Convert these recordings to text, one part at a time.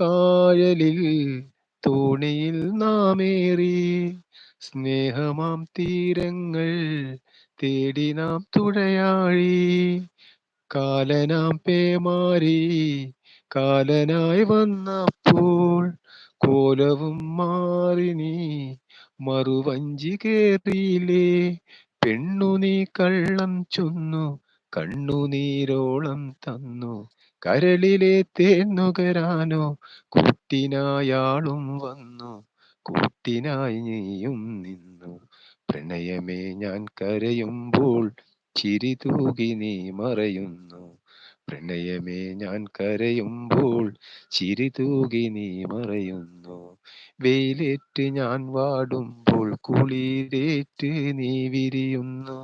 കായലിൽ തോണിയിൽ നാമേറി. സ്നേഹമാം തീരങ്ങൾ തേടി നാം തുഴയാഴി. കാലനാം പേമാരി കാലനായി വന്നപ്പോൾ കോലവും മാറിനി മറുവഞ്ചി കേറിയില്ലേ. പെണ്ണു നീ കള്ളം ചൊന്നു കണ്ണുനീരോളം തന്നു. കരളിലെ തേന്നുകരാനോ കൂട്ടിനായാളും വന്നു. കൂട്ടിനായി നീയും നിന്നു. പ്രണയമേ ഞാൻ കരയുമ്പോൾ ചിരി തൂകി നീ മറയുന്നു. പ്രണയമേ ഞാൻ കരയുമ്പോൾ ചിരി തൂകി നീ മറയുന്നു. വെയിലേറ്റ് ഞാൻ വാടുമ്പോൾ കുളിരേറ്റ് നീ വിരിയുന്നു.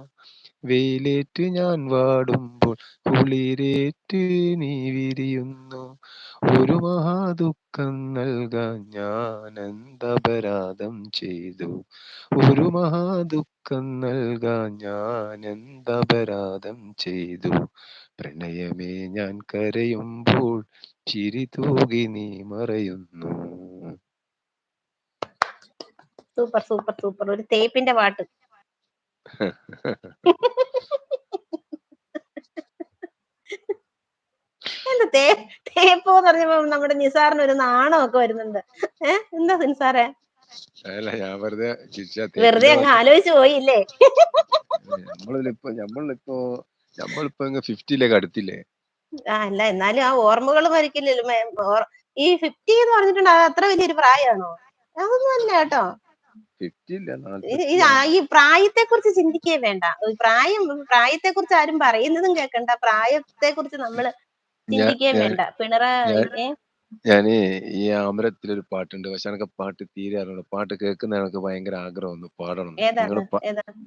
വെയിലേറ്റ് ഞാൻ വാടുമ്പോൾ കുളിരേറ്റ് നീ വിരിയുന്നു. ഒരു മഹാദുഃഖം നൽകാൻ ഞാൻ എന്തപരാധം ചെയ്തു? ഒരു മഹാദുഃഖം നൽകാൻ ഞാൻ എന്തപരാധം ചെയ്തു? പ്രണയമേ ഞാൻ കരയുമ്പോൾ ചിരി തൂകി നീ മറയുന്നു. സൂപ്പർ സൂപ്പർ സൂപ്പർ ഒരു തേപ്പിന്റെ പാട്ട്. എന്താ തേ തേപ്പ് എന്ന് പറഞ്ഞപ്പോ നമ്മുടെ നിസാറിന് ഒരു നാണമൊക്കെ വരുന്നുണ്ട്. ഏഹ് എന്താ നിസാറേ? അല്ല ഞാൻ വെറുതെ വെറുതെ അങ്ങ് ആലോചിച്ചു പോയില്ലേ? നമ്മളിപ്പോ നമ്മളിപ്പോ നമ്മളിപ്പോ അങ്ങ് ഫിഫ്റ്റിയിലേക്ക് അടുത്തില്ലേ? ആ അല്ല എന്നാലും ആ ഓർമ്മകൾ മരിക്കില്ലല്ലോ ഈ ഫിഫ്റ്റി എന്ന് പറഞ്ഞിട്ടുണ്ട് അത് അത്ര വലിയൊരു പ്രായമാണോ? അതൊന്നും അല്ല കേട്ടോ. ഫിഫ്റ്റി ഇല്ല? ഈ- പ്രായത്തെ കുറിച്ച് ചിന്തിക്കേ വേണ്ട. പ്രായം പ്രായത്തെ കുറിച്ച് ആരും പറയുന്നതും കേൾക്കണ്ട പ്രായത്തെ കുറിച്ച് നമ്മൾ ചിന്തിക്കേ ഞാൻ- വേണ്ട. പിണറായി ഏ? ഞാൻ ഈ അമരത്തിലൊരു പാട്ടുണ്ട്. പക്ഷെ എനിക്ക് പാട്ട് തീരെ അറിയണം പാട്ട് കേൾക്കുന്ന എനിക്ക് ഭയങ്കര ആഗ്രഹം ഒന്ന് പാടണം നിങ്ങൾ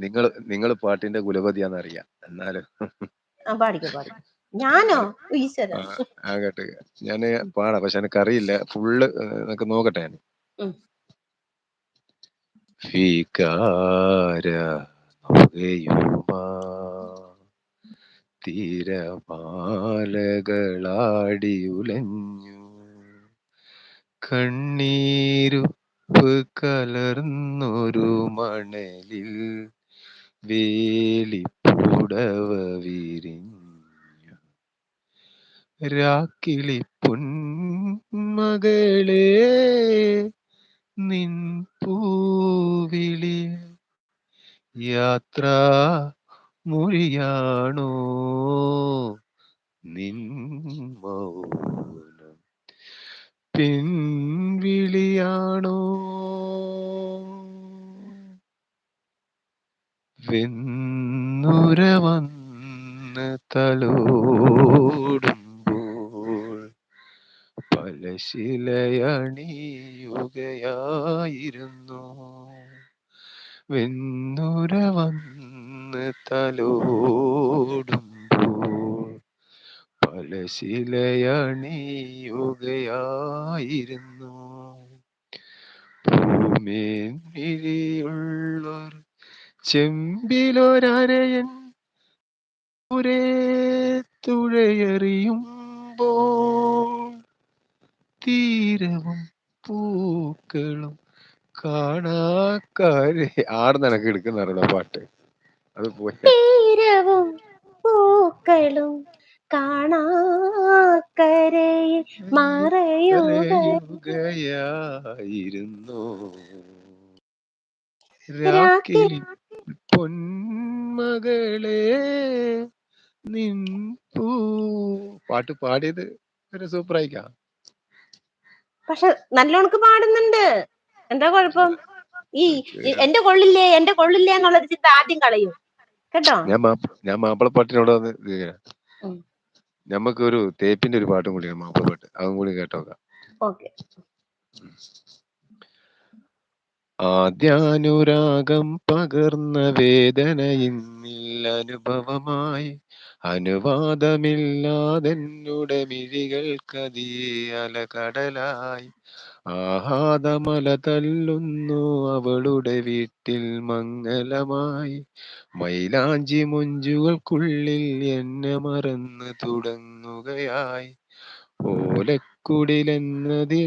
നിങ്ങൾ നിങ്ങൾ പാട്ടിന്റെ കുലപതിയാന്ന് അറിയാം എന്നാലും ഞാനോ? ആകട്ടെ. ഞാൻ പാടാം. പക്ഷെ എനിക്കറിയില്ല ഫുള്ള് നോക്കട്ടെ ഞാൻ. വികാര നുകയുമാ കണ്ണീരുപ്പ് കലർന്നൊരു മണലിൽ വേലിപ്പുടവ വിരിഞ്ഞു. രാക്കിളിപ്പുൻ മകളേ നിൻ പൂവിളി യാത്ര മൊഴിയാണോ നിൻ മൗനം പിൻവിളിയാണോ വെന്നുര വന്ന് തലോടുമ്പോൾ പലശിലയണിയുകയായിരുന്നു വെന്നുര വന്ന് തലോടുമ്പോൾ പലശിലയണിയുകയായിരുന്നു ഭൂമേന്മിഴിയുള്ളൊർ ചെമ്പിലൊരരയൻ ഒരേ തുഴയെറിയുമ്പോൾ തീരവും പൂക്കളും കാണാക്കാരെ ആടുന്ന എനക്ക് എടുക്കുന്ന പാട്ട്. അത് പോരവും തീരവും പൂക്കളും കാണാക്കരയിൽ മറയുക കരയുകയായിരുന്നു രാക്കിളി പൊന്മകളെ നിൻ പൂ. പാട്ട് പാടിയത് ഒരു സൂപ്പർ ആയിക്കാം പക്ഷെ നല്ലോണക്ക് പാടുന്നുണ്ട്. എന്താ കുഴപ്പം? ഈ എന്റെ കൊള്ളില്ലേ എന്റെ കൊള്ളില്ലേ എന്നുള്ളൊരു ചിന്ത ആദ്യം കളയും. കേട്ടോ? ഞാൻ ഞാൻ മാപ്പിളപ്പാട്ടിനോട് നമുക്ക് ഒരു തേപ്പിന്റെ ഒരു പാട്ടും കൂടി മാപ്പിളപ്പാട്ട് അതും കൂടി കേട്ടോക്കാം. ഓക്കെ. ആദ്യാനുരാഗം പകർന്ന വേദന ഇന്നിൽ അനുഭവമായി. അനുവാദമില്ലാതെന്നുടെ മിഴികൾക്കതീ അലകടലായി. ആഹാദമല തല്ലുന്നു അവളുടെ വീട്ടിൽ മംഗലമായി. മൈലാഞ്ചി മുഞ്ചുകൾക്കുള്ളിൽ എന്നെ മറന്ന് തുടങ്ങുകയായി. ഓലക്കുടിലെന്നതി